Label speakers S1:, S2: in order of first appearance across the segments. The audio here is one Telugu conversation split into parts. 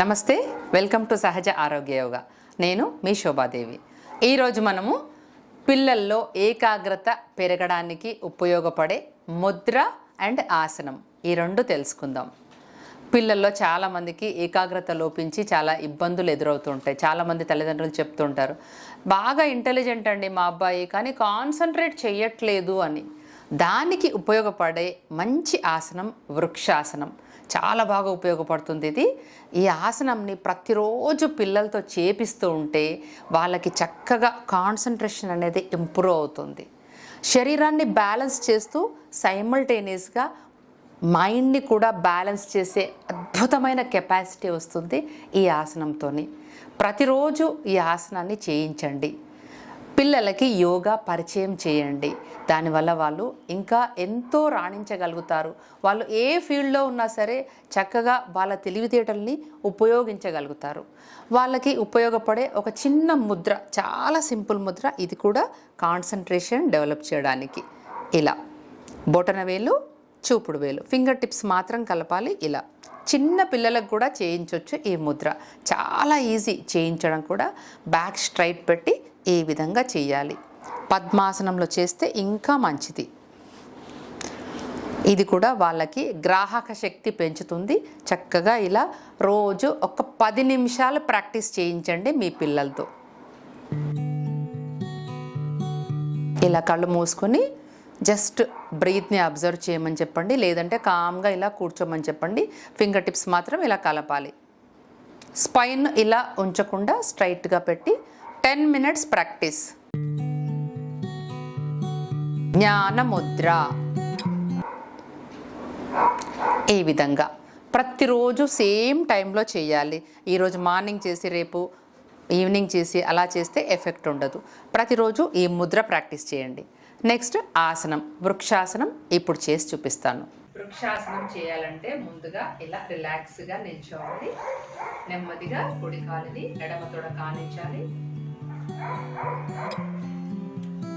S1: నమస్తే వెల్కమ్ టు సహజ ఆరోగ్య యోగ. నేను మీ శోభాదేవి. ఈరోజు మనము పిల్లల్లో ఏకాగ్రత పెరగడానికి ఉపయోగపడే ముద్ర అండ్ ఆసనం. ఈ రెండు తెలుసుకుందాం. పిల్లల్లో చాలామందికి ఏకాగ్రత లోపించి చాలా ఇబ్బందులు ఎదురవుతుంటాయి. చాలామంది తల్లిదండ్రులు చెప్తుంటారు బాగా ఇంటెలిజెంట్ అండి మా అబ్బాయి కానీ కాన్సన్ట్రేట్ చేయట్లేదు అని. దానికి ఉపయోగపడే మంచి ఆసనం వృక్షాసనం. చాలా బాగా ఉపయోగపడుతుంది ఇది. ఈ ఆసనంని ప్రతిరోజు పిల్లలతో చేపిస్తూ ఉంటే వాళ్ళకి చక్కగా కాన్సన్ట్రేషన్ అనేది ఇంప్రూవ్ అవుతుంది. శరీరాన్ని బ్యాలెన్స్ చేస్తూ సైమల్టేనియస్గా మైండ్ని కూడా బ్యాలెన్స్ చేసే అద్భుతమైన కెపాసిటీ వస్తుంది ఈ ఆసనంతో ప్రతిరోజు ఈ ఆసనాన్ని చేయించండి. పిల్లలకి యోగా పరిచయం చేయండి. దానివల్ల వాళ్ళు ఇంకా ఎంతో రాణించగలుగుతారు. వాళ్ళు ఏ ఫీల్డ్లో ఉన్నా సరే చక్కగా వాళ్ళ తెలివితేటల్ని ఉపయోగించగలుగుతారు. వాళ్ళకి ఉపయోగపడే ఒక చిన్న ముద్ర చాలా సింపుల్ ముద్ర ఇది కూడా కాన్సన్ట్రేషన్ డెవలప్ చేయడానికి. ఇలా. బొటనవేలు చూపుడు వేలు ఫింగర్ టిప్స్ మాత్రం కలపాలి. ఇలా. చిన్న పిల్లలకు కూడా చేయించవచ్చు ఈ ముద్ర. చాలా ఈజీ చేయించడం కూడా. బ్యాక్ స్ట్రైట్ పెట్టి ఈ విధంగా చేయాలి. పద్మాసనంలో చేస్తే ఇంకా మంచిది. ఇది కూడా వాళ్ళకి గ్రాహక శక్తి పెంచుతుంది. చక్కగా ఇలా రోజు ఒక పది నిమిషాలు ప్రాక్టీస్ చేయించండి మీ పిల్లలతో. ఇలా కళ్ళు మూసుకొని జస్ట్ బ్రీత్ని అబ్జర్వ్ చేయమని చెప్పండి లేదంటే కామ్గా ఇలా కూర్చోమని చెప్పండి ఫింగర్ టిప్స్ మాత్రం ఇలా కలపాలి. స్పైన్ ఇలా ఉంచకుండా స్ట్రైట్గా పెట్టి టెన్ మినిట్స్ ప్రాక్టీస్. జ్ఞానముద్ర. ఈ విధంగా? ప్రతిరోజు సేమ్ టైంలో చేయాలి. ఈరోజు మార్నింగ్ చేసి రేపు ఈవినింగ్ చేసి అలా చేస్తే ఎఫెక్ట్ ఉండదు. ప్రతిరోజు ఈ ముద్ర ప్రాక్టీస్ చేయండి. నెక్స్ట్ ఆసనం వృక్షాసనం ఇప్పుడు చేసి చూపిస్తాను. వృక్షాసనం చేయాలంటే ముందుగా ఇలా రిలాక్స్గా నిల్చోవాలి. నెమ్మదిగా కుడి కాలిని ఎడమ తొడ కానించాలి.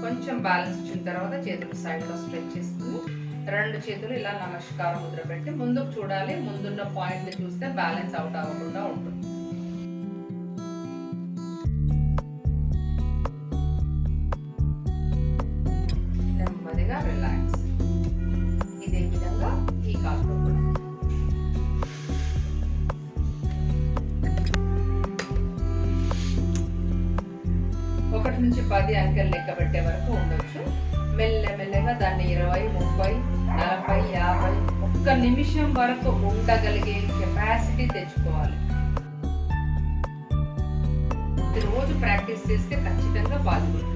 S1: కొంచెం బ్యాలెన్స్ ఇచ్చిన తర్వాత చేతులు సైడ్లో స్ట్రెచ్ చేసుకుని రెండు చేతులు ఇలా నమస్కారం ముద్ర పెట్టి ముందుకు చూడాలి. ముందున్న పాయింట్ని చూస్తే బ్యాలెన్స్ అవుట్ అవ్వకుండా ఉంటుంది. కూడా రిలాక్స్ ఇదే విధంగా ఈ కాలుతో కూడా. ఒకటి నుంచి పది అంకెలు లెక్క పెట్టే వరకు ఉండొచ్చు. మెల్ల మెల్లగా దాన్ని ఇరవై ముప్పై నలభై యాభై ఒక్క నిమిషం వరకు ఉండగలిగే కెపాసిటీ తెచ్చుకోవాలి. రోజు ప్రాక్టీస్ చేస్తే ఖచ్చితంగా పాల్గొంటుంది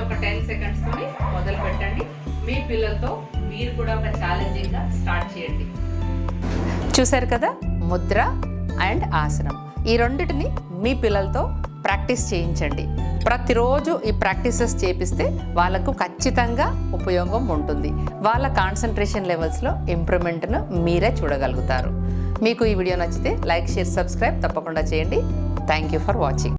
S1: ఒక టెన్ సెకండ్స్ తోని మొదలు పెట్టండి. మీ పిల్లలతో మీరు కూడా ఒక ఛాలెంజింగ్గా స్టార్ట్ చేయండి. చూశారు కదా? ముద్ర అండ్ ఆసనం. ఈ రెండింటిని మీ పిల్లలతో ప్రాక్టీస్ చేయించండి. ప్రతిరోజు ఈ ప్రాక్టీసెస్ చేపిస్తే వాళ్ళకు ఖచ్చితంగా ఉపయోగం ఉంటుంది. వాళ్ళ కాన్సన్ట్రేషన్ లెవెల్స్లో ఇంప్రూవ్మెంట్ను మీరే చూడగలుగుతారు. మీకు ఈ వీడియో నచ్చితే లైక్ షేర్ సబ్స్క్రైబ్ తప్పకుండా చేయండి. Thank you for watching